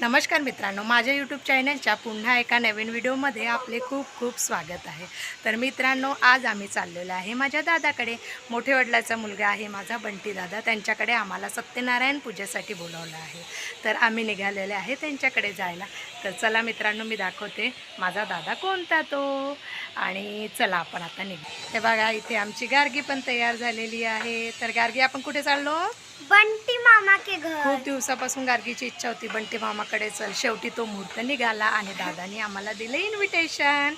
नमस्कार मित्रांनो माझ्या यूट्यूब चॅनलच्या पुन्हा एका नवीन व्हिडिओमध्ये आपले खूप खूप स्वागत आहे. तर मित्रांनो आज आम्ही चाललेलो आहे माझ्या दादाकडे. मोठे वडिलाचा मुलगा आहे माझा बंटी दादा. त्यांच्याकडे आम्हाला सत्यनारायण पूजेसाठी बोलावलं आहे. तर आम्ही निघालेले आहे त्यांच्याकडे जायला. तर चला मित्रांनो मी दाखवते माझा दादा कोणता तो. आणि चला आपण आता निघू. हे बघा इथे आमची गार्गी पण तयार झालेली आहे. तर गार्गी आपण कुठे चाललो? बंटी मामा के घर. खूप दिवसापासून गार्गीची इच्छा होती बंटी मामाकडे चल. शेवटी तो मुहूर्त निघाला आणि दादाने आम्हाला दिलं इन्व्हिटेशन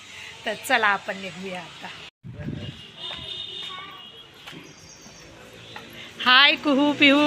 तर चला आपण निघूया आता. हाय कुहू पिहू.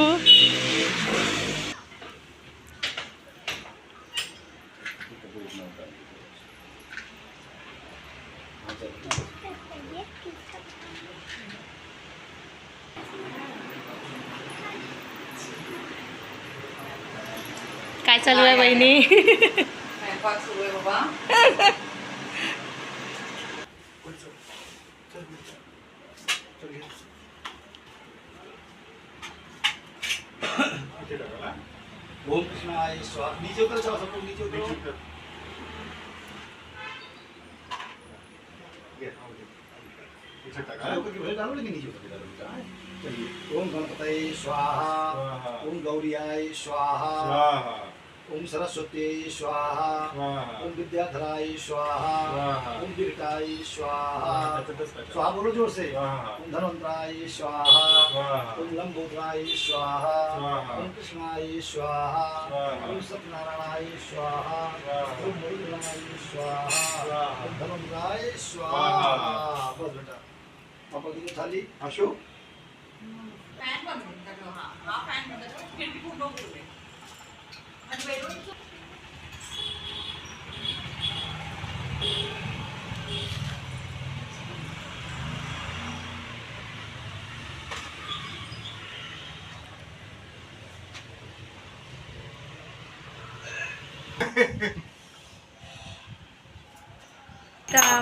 उतर के डालो बेटा, हाँ? चलिए ओम गणपतये स्वाहा ओम गौरियाय स्वाहा। ओम सरस्वती स्वाहा ओम विद्याधराय स्वाहा ओम विकटाय स्वाहा। स्वाहा बोलो जोर से। ओम धनवंतराय स्वाहा ओम लंबोदराय स्वाहा ओम कृष्णाय स्वाहा ओम सत्यनारायणाय स्वाहा ओम मुरुगनाय स्वाहा ओम धनवंतराय स्वाहा। बस बेटा। पापा की थाली अशोक? फॅन बंद करून टाकलो हा हा फॅन बंद करून खिडकी पूर्ण उघडली. आणि bedroom चं- ता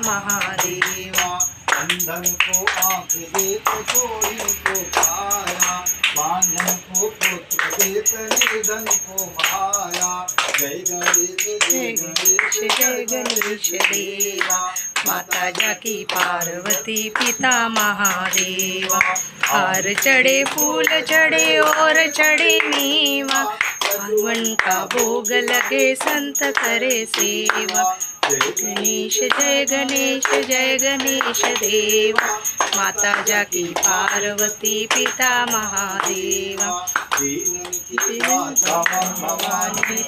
महादेवा अंधन को आंख दे तो चोरी को काया बांधन को पुत्र दे तो को माया जय गणेश जय गणेश जय गणेश देवा माता जाकी पार्वती पिता महादेवा हार चढ़े फूल चढ़े और चढ़े नीवा भगवन का भोग लगे संत करे सेवा गणेश जय गणेश जय गणेश देवा. माता जाकी पार्वती पिता महादेवा. भवानी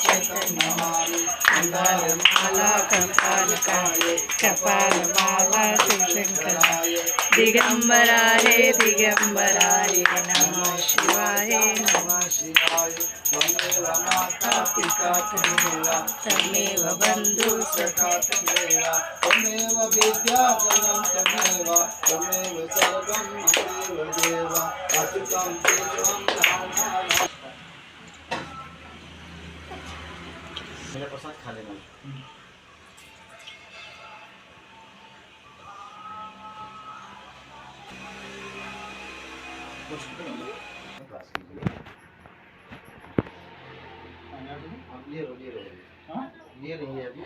माला कपाल काले कपाल माला शिवशंकराय दिगंबरा हे दिगंबराय नमः. माता पिता त्वमेव तमेव बंधु सखा त्वमेव त्वमेव विद्या त्वमेव त्वमेव सर्वं ममेव देव अच्युतं केशवं रामाराम मेरा प्रसाद खा लेना क्लियर हो क्लियर हो। हाँ? क्लियर रही अभी।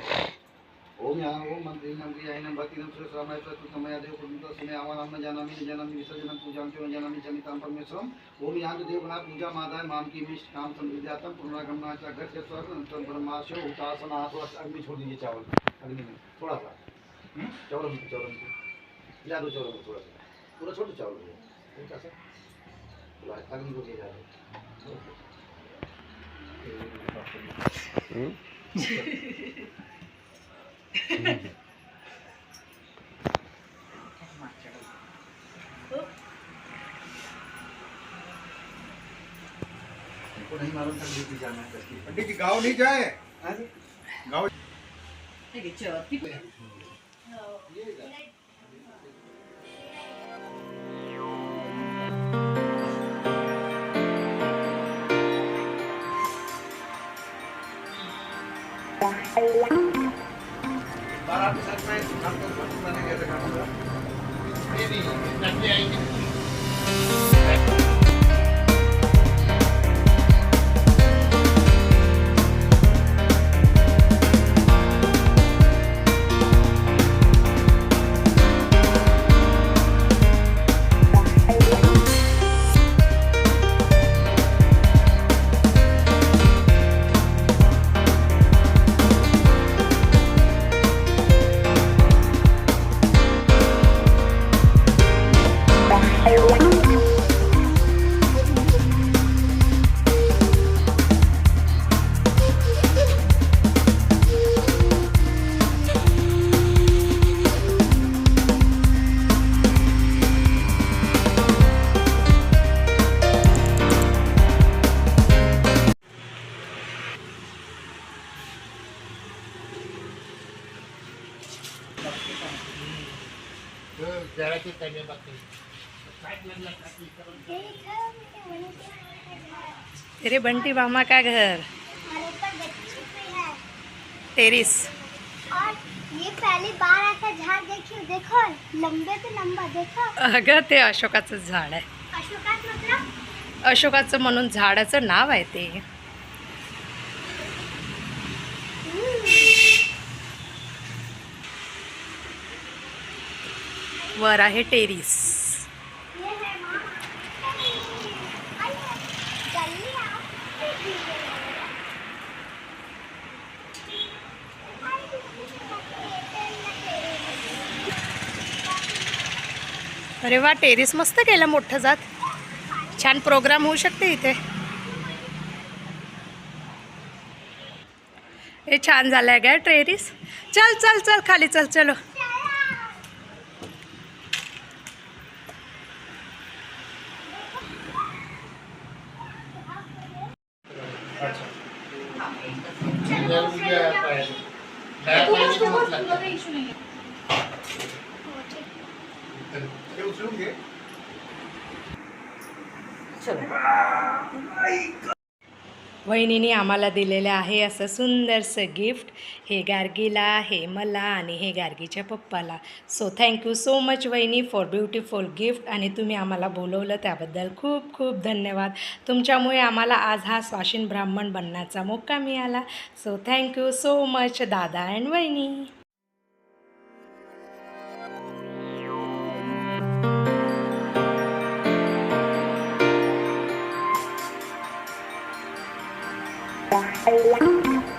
ओम यहाँ ओम मंत्री मंत्री आई नम भक्ति नम सुरेश रामाय सुतमया देव कुंता सुने आवाराम में जाना मी जाना मी विसर्जन पूजा में जाना मी जनिताम परमेश्वरम। ओम यहाँ देवनाथ पूजा माता माम की मिष्ट काम समृद्धातम पूर्णागमना चा घर से स्वर्ग अंतर ब्रह्माशो उतासन आसवास अग्नि छोड़ दीजिए चावल। अग्नि में थोड़ा सा। हम्म? चावल में चावल में। ला दो चावल में थोड़ा सा। पूरा छोटे चावल हो कैसा अग्नि को दिया जा रहा है। पंडित जी गाँव नहीं जाए गाँव हे घे, चल, ती- तेरे बंटी मामा का घर? टेरिस और ये पहली बार ऐसा झाड़ देखी देखो लंबे पे लंबा देखो। अगं ते अशोकाचं झाड आहे. मतलब? अशोकाचं म्हणून झाडाचं नाव आहे ते. वर आहे टेरिस ये है मामा आइए जल्दी आओ अरे वा टेरिस मस्त केलं मोठं जात. छान प्रोग्राम होऊ शकते इथे. हे छान झालंय काय टेरिस. चल चल चल खाली चल चलो. जरूरी आहे हे उचलून घे. वहिनीने आम्हाला दिलेलं आहे असं सुंदरसं गिफ्ट. हे गार्गीला हे मला आणि हे गार्गीच्या पप्पाला. So thank you so much वहिनी फॉर ब्युटिफुल गिफ्ट आणि तुम्ही आम्हाला बोलवलं त्याबद्दल खूप खूप धन्यवाद. तुमच्यामुळे आम्हाला आज हा स्वाशीन ब्राह्मण बनण्याचा मौका मिळाला. So thank you so much दादा अँड वहिनी. Bye.